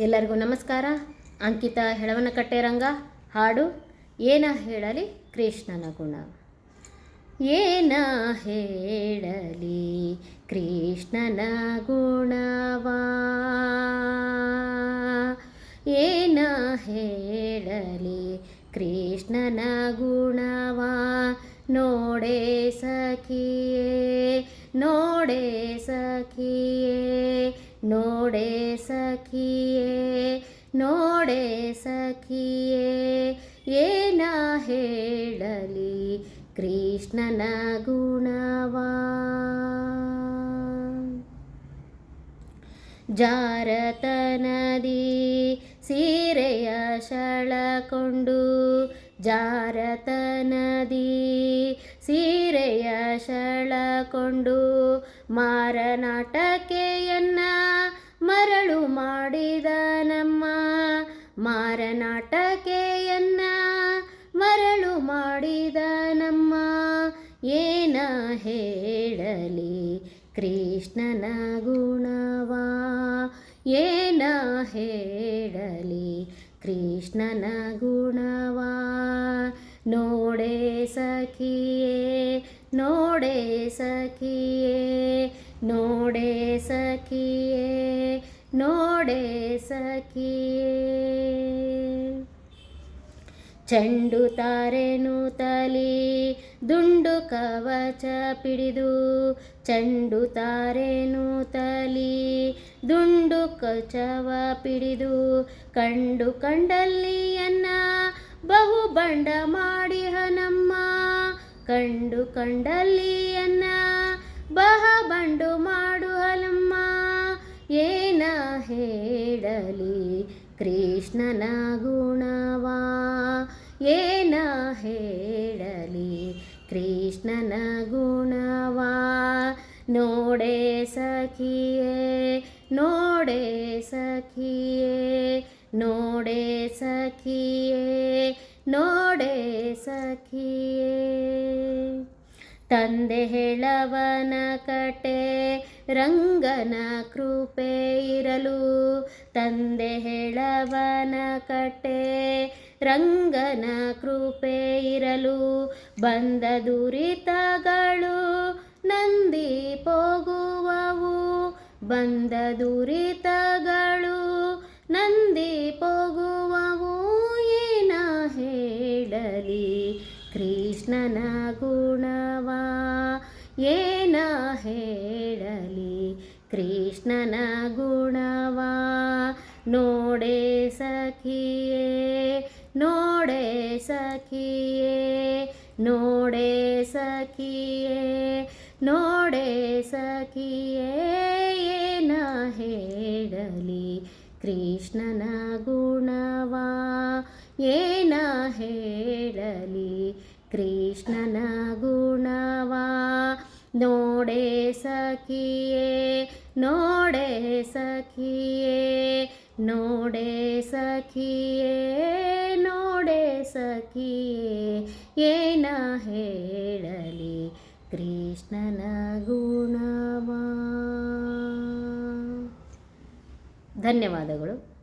ಎಲ್ಲರಿಗೂ ನಮಸ್ಕಾರ. ಅಂಕಿತ ಹೆಳವನಕಟ್ಟೆ ರಂಗ ಹಾಡು, ಏನ ಹೇಳಲಿ ಕೃಷ್ಣನ ಗುಣ. ಏನ ಹೇಳಲಿ ಕೃಷ್ಣನ ಗುಣವಾ. ಏನ ಹೇಳಲಿ ಕೃಷ್ಣನ ಗುಣವಾ. ನೋಡೆ ಸಖಿಯೇ ನೋಡೆ ಸಖಿಯೇ ನೋಡೆ ಸಖಿಯೇ ನೋಡೆ ಸಖಿಯೇ, ಏನ ಹೇಳಲಿ ಕೃಷ್ಣನ ಗುಣವಾ? ಜಾರತನದಿ ಸೀರೆಯ ಶಳಕೊಂಡು, ಜಾರತನದಿ ಸೀರೆಯ ಶಳಕೊಂಡು ಮಾರನಾಟಕೆಯನ್ನ ಮಾರನಾಟಕೆಯನ್ನ ಮರಳು ಮಾಡಿದ ನಮ್ಮ ಏನ ಹೇಳಲಿ? ಕೃಷ್ಣನ ಗುಣವಾ ಏನ ಹೇಳಲಿ? ಕೃಷ್ಣನ ಗುಣವಾ ನೋಡೆ ಸಖಿಯೇ ನೋಡೆ ಸಖಿಯೇ ನೋಡೆ ಸಖಿಯೇ ನೋಡೆ ಸಖಿಯೇ. ಚೆಂಡು ತಾರೆನು ತಲಿ ದುಂಡು ಕವಚ ಪಿಡಿದು. ಚೆಂಡು ತಾರೆನು ತಲಿ ದುಂಡು ಕಚವ ಪಿಡಿದು. ಕಂಡು ಕಂಡಲ್ಲಿಯನ್ನ ಬಹು ಬಂಡ ಮಾಡಿ ಹನಮ್ಮ ಕಂಡು ಕಂಡಲ್ಲಿಯನ್ನ ಬಹ ಬಂಡು ಮಾಡು ಹೇಳಲಿ, ಕೃಷ್ಣನ ಗುಣವಾ? ಏನ ಹೇಳಲಿ, ಕೃಷ್ಣನ ಗುಣವಾ? ನೋಡೆ ಸಖಿಯೇ ನೋಡೆ ಸಖಿಯೇ ನೋಡೆ ಸಖಿಯೇ ನೋಡೆ ಸಖಿಯೇ. ತಂದೆ ಹೇಳವನ ಕಟೆ, ರಂಗನ ಕೃಪೆ ಇರಲು. ತಂದೆ ಹೇಳವನ ಕಟೆ, ರಂಗನ ಕೃಪೆ ಇರಲು. ಬಂದ ದುರಿತಗಳು ನಂದಿ ಹೋಗುವವು ಬಂದ ದುರಿತಗಳು ಕೃಷ್ಣನ ಗುಣವಾ? ಏನ ಹೇಳಲಿ? ಕೃಷ್ಣನ ಗುಣವಾ? ನೋಡೆ ಸಖಿಯೇ ನೋಡೆ ಸಖಿಯೇ ನೋಡೆ ಸಖಿಯೇ ನೋಡೆ ಸಖಿಯೇ, ಏನ ಹೇಳಲಿ? ಕೃಷ್ಣನ ಗುಣವಾ? ಏನ ಹೇಳಲಿ. ಕೃಷ್ಣನ ಗುಣವಾ. ನೋಡೆ ಸಖಿಯೇ ನೋಡೆ ಸಖಿಯೇ ನೋಡೆ ಸಖಿಯೇ ನೋಡೆ ಸಖಿಯೇ, ಏನ ಹೇಳಲಿ. ಕೃಷ್ಣನ ಗುಣವಾ. ಧನ್ಯವಾದಗಳು.